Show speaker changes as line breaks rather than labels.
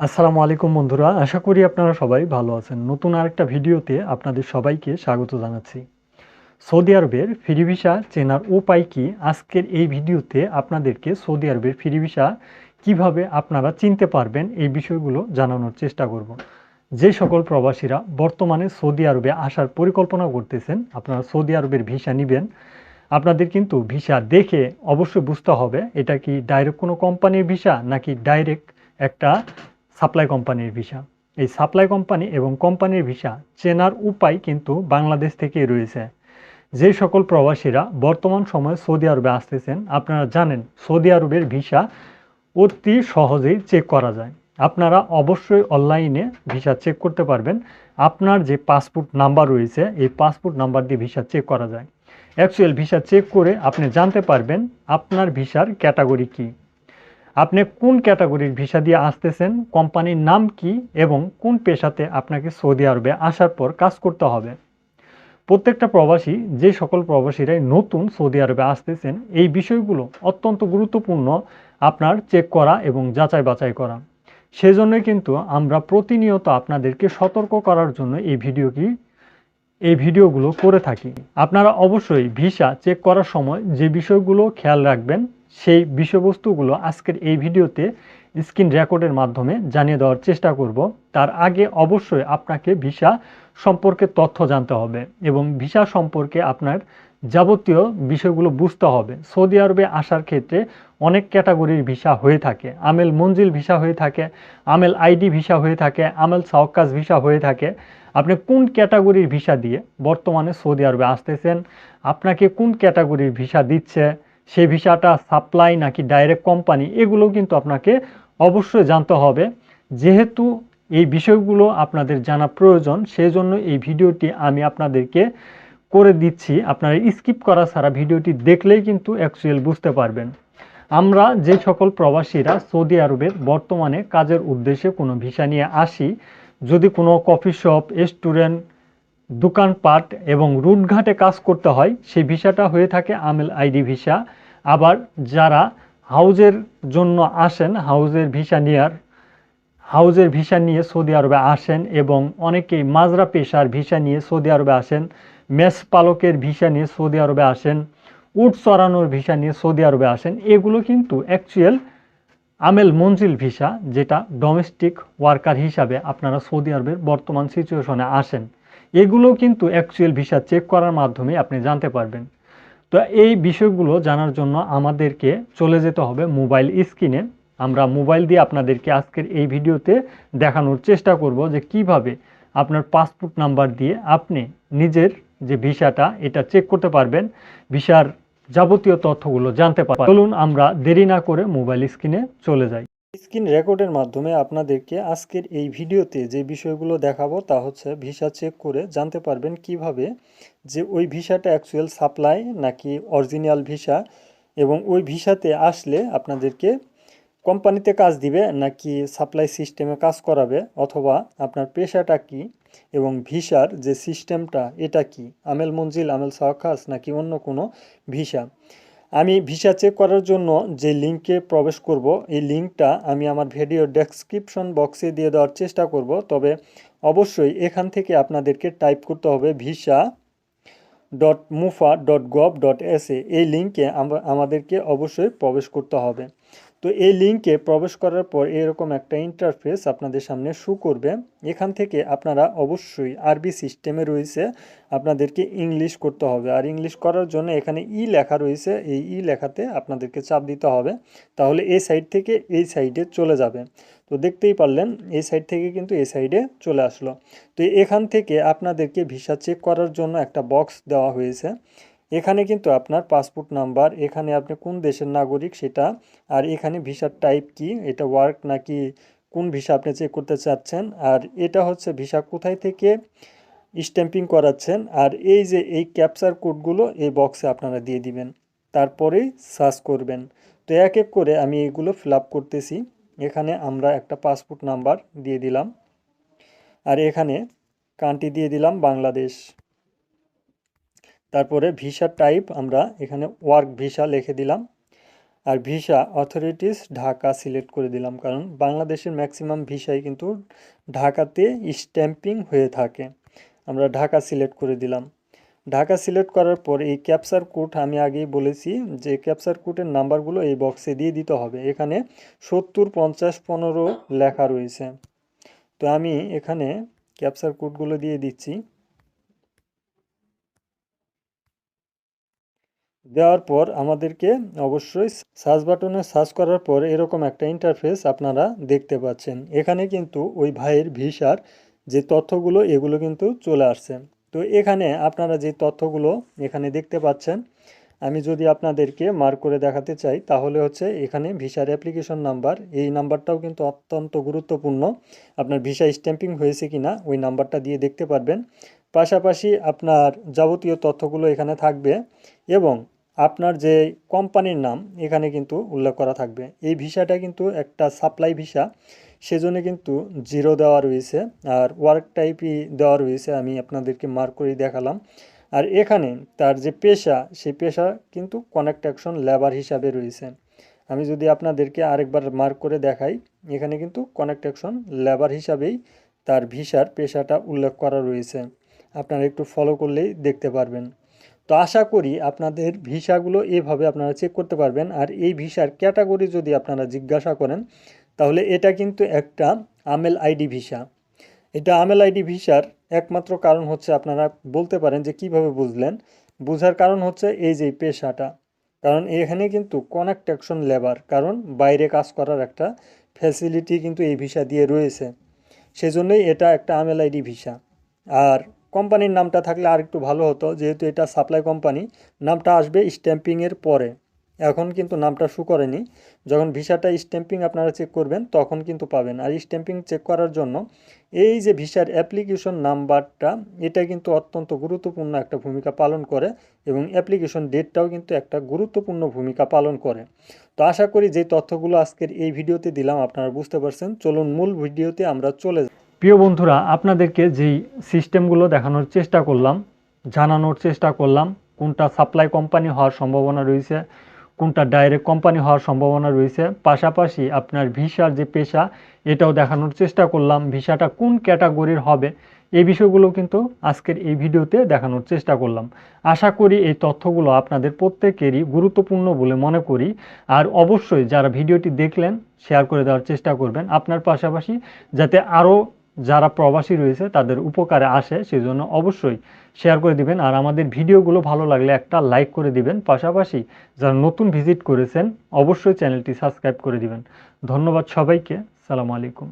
আসসালামু আলাইকুম বন্ধুরা, আশা করি আপনারা সবাই ভালো আছেন। নতুন আরেকটা ভিডিওতে আপনাদের সবাইকে স্বাগত জানাচ্ছি। সৌদি আরবের ফ্রি ভিসা চেনার উপায় কি? আজকের এই ভিডিওতে আপনাদেরকে সৌদি আরবের ফ্রি ভিসা কীভাবে আপনারা চিনতে পারবেন এই বিষয়গুলো জানানোর চেষ্টা করব। যে সকল প্রবাসীরা বর্তমানে সৌদি আরবে আসার পরিকল্পনা করতেছেন, আপনারা সৌদি আরবের ভিসা নেবেন। আপনাদের কিন্তু ভিসা দেখে অবশ্যই বুঝতে হবে, এটা কি ডাইরেক্ট কোনো কোম্পানির ভিসা নাকি ডাইরেক্ট একটা সাপ্লাই কোম্পানির ভিসা। এই সাপ্লাই কোম্পানি এবং কোম্পানির ভিসা চেনার উপায় কিন্তু বাংলাদেশ থেকেই রয়েছে। যে সকল প্রবাসীরা বর্তমান সময়ে সৌদি আরবে আসতেছেন, আপনারা জানেন সৌদি আরবের ভিসা অতি সহজেই চেক করা যায়। আপনারা অবশ্যই অনলাইনে ভিসা চেক করতে পারবেন। আপনার যে পাসপোর্ট নাম্বার রয়েছে, এই পাসপোর্ট নাম্বার দিয়ে ভিসা চেক করা যায়। অ্যাকচুয়াল ভিসা চেক করে আপনি জানতে পারবেন আপনার ভিসার ক্যাটাগরি কী। আপনি কোন ক্যাটাগরির ভিসা দিয়ে আসতেছেন, কোম্পানির নাম কি এবং কোন পেশাতে আপনাকে সৌদি আরবে আসার পর কাজ করতে হবে? প্রত্যেকটা প্রবাসী, যে সকল প্রবাসীরাই নতুন সৌদি আরবে আসতেছেন, এই বিষয়গুলো অত্যন্ত গুরুত্বপূর্ণ আপনার চেক করা এবং যাচাই বাছাই করা। সেজন্যই কিন্তু আমরা প্রতিনিয়ত আপনাদেরকে সতর্ক করার জন্য এই ভিডিওটি, এই ভিডিওগুলো করে থাকি। আপনারা অবশ্যই ভিসা চেক করার সময় যে বিষয়গুলো খেয়াল রাখবেন সেই বিষয়বস্তুগুলো আজকের এই ভিডিওতে স্ক্রিন রেকর্ডের মাধ্যমে জানিয়ে দেওয়ার চেষ্টা করব। তার আগে অবশ্যই আপনাকে ভিসা সম্পর্কে তথ্য জানতে হবে এবং ভিসা সম্পর্কে আপনার যাবতীয় বিষয়গুলো বুঝতে হবে। সৌদি আরবে আসার ক্ষেত্রে অনেক ক্যাটাগরির ভিসা হয়ে থাকে। আমেল মঞ্জিল ভিসা হয়ে থাকে, আমেল আইডি ভিসা হয়ে থাকে, আমেল সাওকাজ ভিসা হয়ে থাকে। আপনি কোন ক্যাটাগরির ভিসা দিয়ে বর্তমানে সৌদি আরবে আসতেছেন? আপনাকে কোন ক্যাটাগরির ভিসা দিচ্ছে? সেই ভিসাটা সাপ্লাই নাকি ডাইরেক্ট কোম্পানি এগুলো কিন্তু আপনাকে অবশ্যই জানতে হবে। যেহেতু এই বিষয়গুলো আপনাদের জানা প্রয়োজন সেই জন্য এই ভিডিওটি আমি আপনাদেরকে করে দিচ্ছি। আপনারা স্কিপ করা ছাড়া ভিডিওটি দেখলেই কিন্তু অ্যাকচুয়াল বুঝতে পারবেন। আমরা যে সকল প্রবাসীরা সৌদি আরবের বর্তমানে কাজের উদ্দেশ্যে কোনো ভিসা নিয়ে আসি, যদি কোনো কফি শপ, রেস্টুরেন্ট, দোকানপাট এবং রুটঘাটে কাজ করতে হয়, সেই ভিসাটা হয়ে থাকে আমেল আইডি ভিসা। আবার যারা হাউজের জন্য আসেন, হাউজের ভিসা নেওয়ার হাউজের ভিসা নিয়ে সৌদি আরবে আসেন এবং অনেকেই মাজরা পেশার ভিসা নিয়ে সৌদি আরবে আসেন, মেস পালকের ভিসা নিয়ে সৌদি আরবে আসেন, উট চড়ানোর ভিসা নিয়ে সৌদি আরবে আসেন, এগুলো কিন্তু অ্যাকচুয়াল আমেল মঞ্জিল ভিসা যেটা ডোমেস্টিক ওয়ার্কার হিসাবে আপনারা সৌদি আরবের বর্তমান সিচুয়েশনে আসেন। এগুলো কিন্তু অ্যাকচুয়াল ভিসা চেক করার মাধ্যমে আপনি জানতে পারবেন। তো এই বিষয়গুলো জানার জন্য আমাদেরকে চলে যেতে হবে মোবাইল স্ক্রিনে। আমরা মোবাইল দিয়ে আপনাদেরকে আজকের এই ভিডিওতে দেখানোর চেষ্টা করব যে কীভাবে আপনার পাসপোর্ট নাম্বার দিয়ে আপনি নিজের যে ভিসাটা, এটা চেক করতে পারবেন। ভিসার যাবতীয় তথ্যগুলো জানতে পারবেন। চলুন আমরা দেরি না করে মোবাইল স্ক্রিনে চলে যাই। স্ক্রিন রেকর্ডের মাধ্যমে আপনাদেরকে আজকের এই ভিডিওতে যে বিষয়গুলো দেখাবো তা হচ্ছে ভিসা চেক করে জানতে পারবেন কীভাবে যে ওই ভিসাটা অ্যাকচুয়াল সাপ্লাই নাকি অরিজিনাল ভিসা এবং ওই ভিসাতে আসলে আপনাদেরকে কোম্পানিতে কাজ দিবে নাকি সাপ্লাই সিস্টেমে কাজ করাবে অথবা আপনার পেশাটা কি এবং ভিসার যে সিস্টেমটা এটা কি? আমেল মঞ্জিল, আমেল সাওয়াখাস নাকি অন্য কোনো ভিসা? আমি ভিসা চেক করার জন্য যে লিঙ্কে প্রবেশ করব, এই লিঙ্কটা আমি আমার ভিডিও ডেসক্রিপশন বক্সে দিয়ে দেওয়ার চেষ্টা করব। তবে অবশ্যই এখান থেকে আপনাদেরকে টাইপ করতে হবে visa dot mofa dot gov dot S এই লিঙ্কে আমাদেরকে অবশ্যই প্রবেশ করতে হবে। তো এই লিঙ্কে প্রবেশ করার পর এরকম একটা ইন্টারফেস আপনাদের সামনে শু করবে। এখান থেকে আপনারা অবশ্যই আরবি সিস্টেমে রয়েছে, আপনাদেরকে ইংলিশ করতে হবে। আর ইংলিশ করার জন্য এখানে ই লেখা রয়েছে, এই ই লেখাতে আপনাদেরকে চাপ দিতে হবে। তাহলে এই সাইড থেকে এই সাইডে চলে যাবে। তো দেখতেই পারলেন, এই সাইড থেকে কিন্তু এই সাইডে চলে আসলো। তো এখান থেকে আপনাদেরকে ভিসা চেক করার জন্য একটা বক্স দেওয়া হয়েছে। এখানে কিন্তু আপনার পাসপোর্ট নাম্বার এখানে আপনি কোন দেশের নাগরিক সেটা, আর এখানে ভিসার টাইপ কি, এটা ওয়ার্ক নাকি কোন ভিসা আপনি চেক করতে চাচ্ছেন, আর এটা হচ্ছে ভিসা কোথায় থেকে স্ট্যাম্পিং করাচ্ছেন, আর এই যে এই ক্যাপচার কোডগুলো এই বক্সে আপনারা দিয়ে দিবেন, তারপরেই সার্চ করবেন। তো এক এক করে আমি এগুলো ফিল করতেছি, এখানে আমরা একটা পাসপোর্ট নাম্বার দিয়ে দিলাম, আর এখানে কান্ট্রি দিয়ে দিলাম বাংলাদেশ। তারপরে ভিসা টাইপ আমরা এখানে ওয়ার্ক ভিসা লিখে দিলাম। আর ভিসা অথরিটিস ঢাকা সিলেক্ট করে দিলাম, কারণ বাংলাদেশের ম্যাক্সিমাম ভিসাই কিন্তু ঢাকাতে স্ট্যাম্পিং হয়ে থাকে। আমরা ঢাকা সিলেক্ট করে দিলাম। ঢাকা সিলেক্ট করার পর এই ক্যাপচার কোড আমি আগেই বলেছি যে ক্যাপচার কোডের নাম্বারগুলো এই বক্সে দিয়ে দিতে হবে। এখানে সত্তর, পঞ্চাশ, পনেরো লেখা রয়েছে। তো আমি এখানে ক্যাপচার কোডগুলো দিয়ে দিচ্ছি। দেওয়ার পর আমাদেরকে অবশ্যই সার্চ বাটনে সার্চ করার পর এরকম একটা ইন্টারফেস আপনারা দেখতে পাচ্ছেন। এখানে কিন্তু ওই ভাইয়ের ভিসার যে তথ্যগুলো, এগুলো কিন্তু চলে আসছে। তো এখানে আপনারা যে তথ্যগুলো এখানে দেখতে পাচ্ছেন, আমি যদি আপনাদেরকে মার্ক করে দেখাতে চাই, তাহলে হচ্ছে এখানে ভিসার অ্যাপ্লিকেশন নাম্বার এই নাম্বারটাও কিন্তু অত্যন্ত গুরুত্বপূর্ণ। আপনার ভিসা স্ট্যাম্পিং হয়েছে কিনা, ওই নাম্বারটা দিয়ে দেখতে পারবেন। পাশাপাশি আপনার যাবতীয় তথ্যগুলো এখানে থাকবে এবং আপনার যে কোম্পানির নাম, এখানে কিন্তু উল্লেখ করা থাকবে। এই ভিসাটা কিন্তু একটা সাপ্লাই ভিসা। সেজন্য কিন্তু জিরো দেওয়া রয়েছে আর ওয়ার্ক টাইপই দেওয়া রয়েছে, আমি আপনাদেরকে মার্ক করে দেখালাম। আর এখানে তার যে পেশা, সেই পেশা কিন্তু কনেক্ট অ্যাকশন লেবার হিসাবে রয়েছে। আমি যদি আপনাদেরকে আরেকবার মার্ক করে দেখাই, এখানে কিন্তু কনেক্ট অ্যাকশন লেবার হিসাবেই তার ভিসার পেশাটা উল্লেখ করা রয়েছে। আপনারা একটু ফলো করলেই দেখতে পারবেন। তো আশা করি আপনাদের ভিসাগুলো এভাবে আপনারা চেক করতে পারবেন। আর এই ভিসার ক্যাটাগরি যদি আপনারা জিজ্ঞাসা করেন, তাহলে এটা কিন্তু একটা আমেল আইডি ভিসা। এটা আমেল আইডি ভিসার একমাত্র কারণ হচ্ছে আপনারা বলতে পারেন যে কীভাবে বুঝলেন। বোঝার কারণ হচ্ছে এই যে পেশাটা। কারণ এখানে কিন্তু কনেক্ট অ্যাকশন লেবার কারণ বাইরে কাজ করার একটা ফ্যাসিলিটি কিন্তু এই ভিসা দিয়ে রয়েছে। সেজন্যই এটা একটা আমেল আইডি ভিসা। আর কোম্পানির নামটা থাকলে আর একটু ভালো হতো, যেহেতু এটা সাপ্লাই কোম্পানি নামটা আসবে স্ট্যাম্পিংয়ের পরে। এখন কিন্তু নামটা শু করেনি। যখন ভিসাটা স্ট্যাম্পিং আপনারা চেক করবেন, তখন কিন্তু পাবেন। আর স্ট্যাম্পিং চেক করার জন্য এই যে ভিসার অ্যাপ্লিকেশন নাম্বারটা, এটা কিন্তু অত্যন্ত গুরুত্বপূর্ণ একটা ভূমিকা পালন করে এবং অ্যাপ্লিকেশন ডেটটাও কিন্তু একটা গুরুত্বপূর্ণ ভূমিকা পালন করে। তো আশা করি যে তথ্যগুলো আজকের এই ভিডিওতে দিলাম, আপনারা বুঝতে পারছেন। চলুন মূল ভিডিওতে আমরা চলে প্রিয় বন্ধুরা, আপনাদেরকে যেই সিস্টেমগুলো দেখানোর চেষ্টা করলাম, জানানোর চেষ্টা করলাম, কোনটা সাপ্লাই কোম্পানি হওয়ার সম্ভাবনা রয়েছে, কোনটা ডাইরেক্ট কোম্পানি হওয়ার সম্ভাবনা রয়েছে, পাশাপাশি আপনার ভিসার যে পেশা, এটাও দেখানোর চেষ্টা করলাম, ভিসাটা কোন ক্যাটাগরির হবে, এই বিষয়গুলো কিন্তু আজকের এই ভিডিওতে দেখানোর চেষ্টা করলাম। আশা করি এই তথ্যগুলো আপনাদের প্রত্যেকেরই গুরুত্বপূর্ণ বলে মনে করি, আর অবশ্যই যারা ভিডিওটি দেখলেন, শেয়ার করে দেওয়ার চেষ্টা করবেন, আপনার পাশাপাশি যাতে আরও যারা প্রবাসী রয়েছে, তাদের উপকারে আসে সেই জন্য অবশ্যই শেয়ার করে দিবেন। আর আমাদের ভিডিওগুলো ভালো লাগলে একটা লাইক করে দিবেন। পাশাপাশি যারা নতুন ভিজিট করেছেন, অবশ্যই চ্যানেলটি সাবস্ক্রাইব করে দিবেন। ধন্যবাদ সবাইকে। সালাম আলাইকুম।